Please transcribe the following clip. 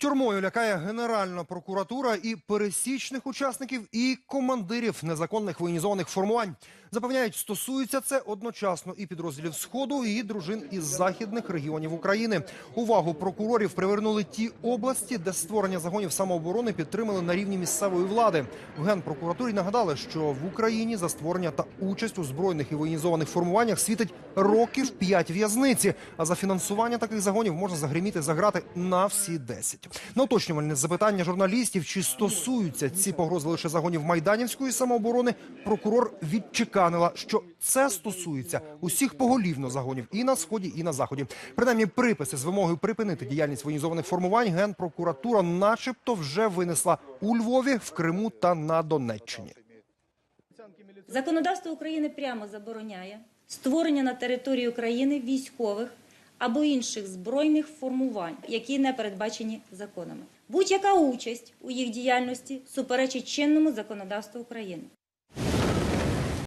Тюрмою лякає Генеральна прокуратура і пересічних учасників, і командирів незаконних воєнізованих формувань. Запевняють, стосується це одночасно і підрозділів Сходу, і дружин із західних регіонів України. Увагу прокурорів привернули ті області, де створення загонів самооборони підтримали на рівні місцевої влади. В генпрокуратурі нагадали, що в Україні за створення та участь у збройних і воєнізованих формуваннях світить років 5 в'язниці. А за фінансування таких загонів можна загриміти за грати на всі 10. На уточнювальне запитання журналістів, чи стосуються ці погрози лише загонів майданівської самооборони, прокурор відчеканила, що це стосується усіх поголівно загонів і на сході, і на заході. Принаймні, приписи з вимогою припинити діяльність воєнізованих формувань генпрокуратура, начебто, вже винесла у Львові, в Криму та на Донеччині. Законодавство України прямо забороняє створення на території України військових або інших збройних формувань, які не передбачені законами. Будь-яка участь у їх діяльності суперечить чинному законодавству України.